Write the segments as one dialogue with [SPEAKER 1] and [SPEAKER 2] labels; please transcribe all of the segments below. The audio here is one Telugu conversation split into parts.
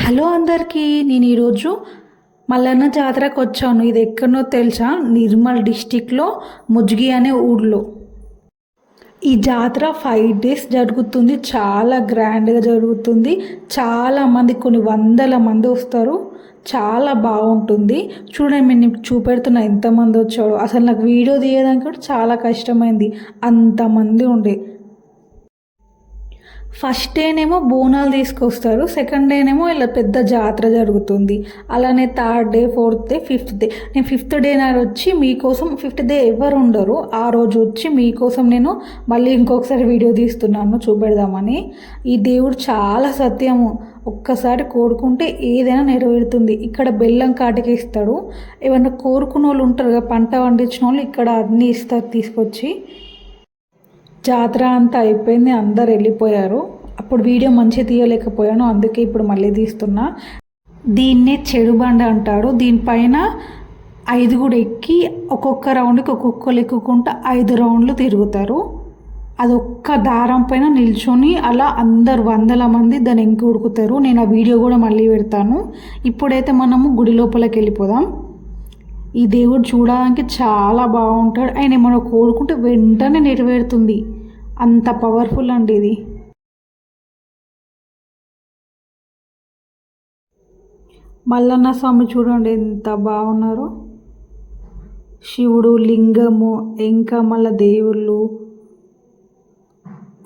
[SPEAKER 1] హలో అందరికీ నేను ఈరోజు మల్లన్న జాతరకు వచ్చాను. ఇది ఎక్కడనో తెలుసా? నిర్మల్ డిస్టిక్లో ముజ్గి అనే ఊళ్ళో ఈ జాతర ఫైవ్ డేస్ జరుగుతుంది. చాలా గ్రాండ్గా జరుగుతుంది. చాలా మంది కొన్ని వందల మంది వస్తారు. చాలా బాగుంటుంది. చూడండి నేను చూపెడుతున్నా ఎంతమంది వచ్చాడు అసలు నాకు వీడియో తీయడానికి కూడా చాలా కష్టమైంది. అంతమంది ఉండే. ఫస్ట్ డేనేమో బోనాలు తీసుకొస్తారు సెకండ్ డేనేమో ఇలా పెద్ద జాతర జరుగుతుంది. అలానే third day fourth day fifth day. నేను ఫిఫ్త్ డే నాడు వచ్చి మీకోసం ఫిఫ్త్ డే ఎవరు ఉండరు ఆ రోజు వచ్చి మీకోసం నేను మళ్ళీ ఇంకొకసారి వీడియో తీస్తున్నాను చూపెడదామని. ఈ దేవుడు చాలా సత్యము. ఒక్కసారి కోరుకుంటే ఏదైనా నెరవేరుతుంది. ఇక్కడ బెల్లం కాటికి ఇస్తాడు. ఏమన్నా కోరుకున్న వాళ్ళు ఉంటారు కదా పంట పండించిన వాళ్ళు ఇక్కడ అన్నీ ఇస్తారు తీసుకొచ్చి. జాతర అంతా అయిపోయింది అందరు వెళ్ళిపోయారు. అప్పుడు వీడియో మంచిగా తీయలేకపోయాను అందుకే ఇప్పుడు మళ్ళీ తీస్తున్నా. దీన్నే చెడు బండ అంటాడు దీనిపైన ఐదుగురు ఎక్కి ఒక్కొక్క రౌండ్కి ఒక్కొక్కరు ఎక్కుకుంటూ ఐదు రౌండ్లు తిరుగుతారు. అది ఒక్క దారం పైన నిల్చొని అలా అందరు వందల మంది దాన్ని ఎంకి ఉడుకుతారు. నేను ఆ వీడియో కూడా మళ్ళీ పెడతాను. ఇప్పుడైతే మనము గుడి లోపలికి వెళ్ళిపోదాం. ఈ దేవుడు చూడడానికి చాలా బాగుంటాడు. ఆయన ఏమైనా కోరుకుంటే వెంటనే నెరవేరుతుంది. అంత పవర్ఫుల్ అండి ఇది. మల్లన్న స్వామి చూడండి ఎంత బాగున్నారు. శివుడు లింగము ఇంకా మళ్ళీ దేవుళ్ళు.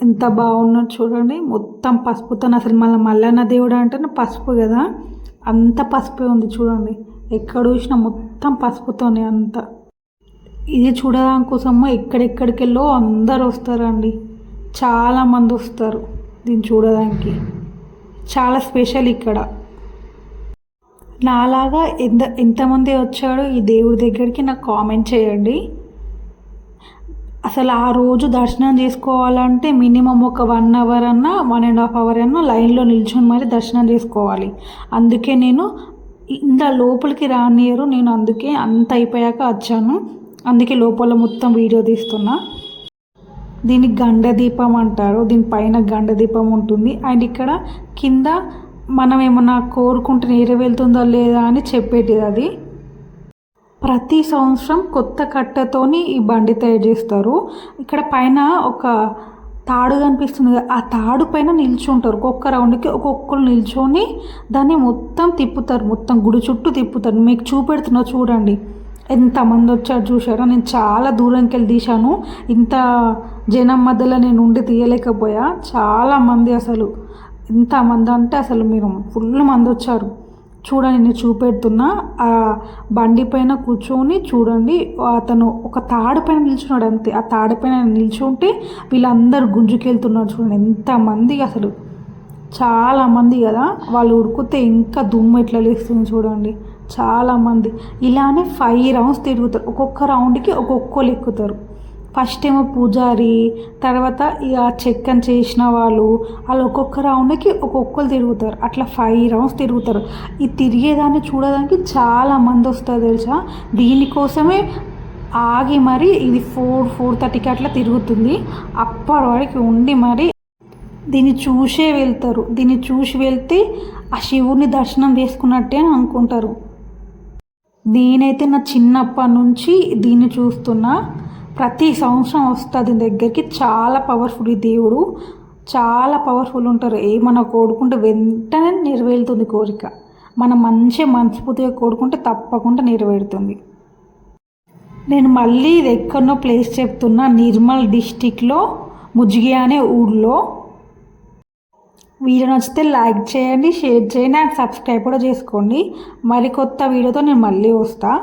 [SPEAKER 1] ఎంత బాగున్నారు చూడండి. మొత్తం పసుపుతో అసలు మళ్ళీ మల్లన్న దేవుడు అంటే పసుపు కదా. అంత పసుపే ఉంది చూడండి. ఎక్కడ చూసినా మొత్తం పసుపుతోనే అంత. ఇది చూడడం కోసము ఎక్కడెక్కడికెళ్ళో అందరు వస్తారండి. చాలామంది వస్తారు దీన్ని చూడడానికి. చాలా స్పెషల్ ఇక్కడ. నాలాగా ఎంత ఎంతమంది వచ్చాడో ఈ దేవుడి దగ్గరికి నాకు కామెంట్ చేయండి. అసలు ఆ రోజు దర్శనం చేసుకోవాలంటే మినిమం ఒక వన్ అవర్ అన్నా వన్ అండ్ హాఫ్ అవర్ అన్నా లైన్లో నిల్చొని మరి దర్శనం చేసుకోవాలి. అందుకే నేను ఇంత లోపలికి రానియరు నేను అందుకే అంత అయిపోయాక వచ్చాను. అందుకే లోపల మొత్తం వీడియో తీస్తున్నా. దీనికి గండ దీపం అంటారు. దీనిపైన గండ దీపం ఉంటుంది. అండ్ ఇక్కడ కింద మనం ఏమన్నా కోరుకుంటే నెరవేరుతుందా లేదా అని చెప్పేటిది అది. ప్రతి సంవత్సరం కొత్త కట్టెతోని ఈ బండి తయారు చేస్తారు. ఇక్కడ పైన ఒక తాడు కనిపిస్తుంది ఆ తాడు పైన నిల్చుంటారు. ఒక్కొక్క రౌండ్కి ఒక్కొక్కరు నిల్చొని దాన్ని మొత్తం తిప్పుతారు. మొత్తం గుడి చుట్టూ తిప్పుతారు. మీకు చూపెడుతున్నా చూడండి. ఎంతమంది వచ్చారు చూసారా నేను చాలా దూరంకి వెళ్ళి తీశాను. ఇంత జనం మధ్యలో నేను ఉండి తీయలేకపోయా. చాలామంది అసలు ఎంతమంది అంటే అసలు మీరు ఫుల్ మంది వచ్చారు. చూడండి నేను చూపెడుతున్నా. ఆ బండి పైన కూర్చొని చూడండి అతను ఒక తాడు పైన నిల్చున్నాడు అంతే. ఆ తాడు పైన నిల్చుంటే వీళ్ళందరూ గుంజుకెళ్తున్నారు చూడండి. ఎంతమంది అసలు. చాలామంది కదా వాళ్ళు ఉడికితే ఇంకా దుమ్ము ఎట్లా లేస్తుంది చూడండి. చాలామంది ఇలానే ఫైవ్ రౌండ్స్ తిరుగుతారు. ఒక్కొక్క రౌండ్కి ఒక్కొక్కరు ఎక్కుతారు. ఫస్ట్ ఏమో పూజారి తర్వాత ఇక చెక్కన్ చేసిన వాళ్ళు వాళ్ళు ఒక్కొక్క రౌండ్కి ఒక్కొక్కరు తిరుగుతారు. అట్లా ఫైవ్ రౌండ్స్ తిరుగుతారు. ఈ తిరిగేదాన్ని చూడడానికి చాలా మంది వస్తారు తెలుసా? దీనికోసమే ఆగి మరి ఇది ఫోర్ ఫోర్ థర్టీకి అట్లా తిరుగుతుంది. అప్పటి వరకు ఉండి మరి దీన్ని చూసే వెళ్తారు. దీన్ని చూసి వెళ్తే ఆ శివుని దర్శనం చేసుకున్నట్టే అని అనుకుంటారు. నేనైతే నా చిన్నప్పటి నుంచి దీన్ని చూస్తున్నా. ప్రతి సంవత్సరం వస్తుంది దీని దగ్గరికి. చాలా పవర్ఫుల్ ఈ దేవుడు. చాలా పవర్ఫుల్ ఉంటారు. ఏమన్నా కోరుకుంటే వెంటనే నెరవేరుతుంది కోరిక. మనం మంచిగా మనస్ఫూర్తిగా కోరుకుంటే తప్పకుండా నెరవేరుతుంది. నేను మళ్ళీ ఇది ఎక్కడనో ప్లేస్ చెప్తున్నా. నిర్మల్ డిస్టిక్లో ముజ్గి అనే ఊళ్ళో వీడియో నచ్చితే లైక్ చేయండి షేర్ చేయండి అండ్ సబ్స్క్రైబ్ కూడా చేసుకోండి. మరి కొత్త వీడియోతో నేను మళ్ళీ వస్తాను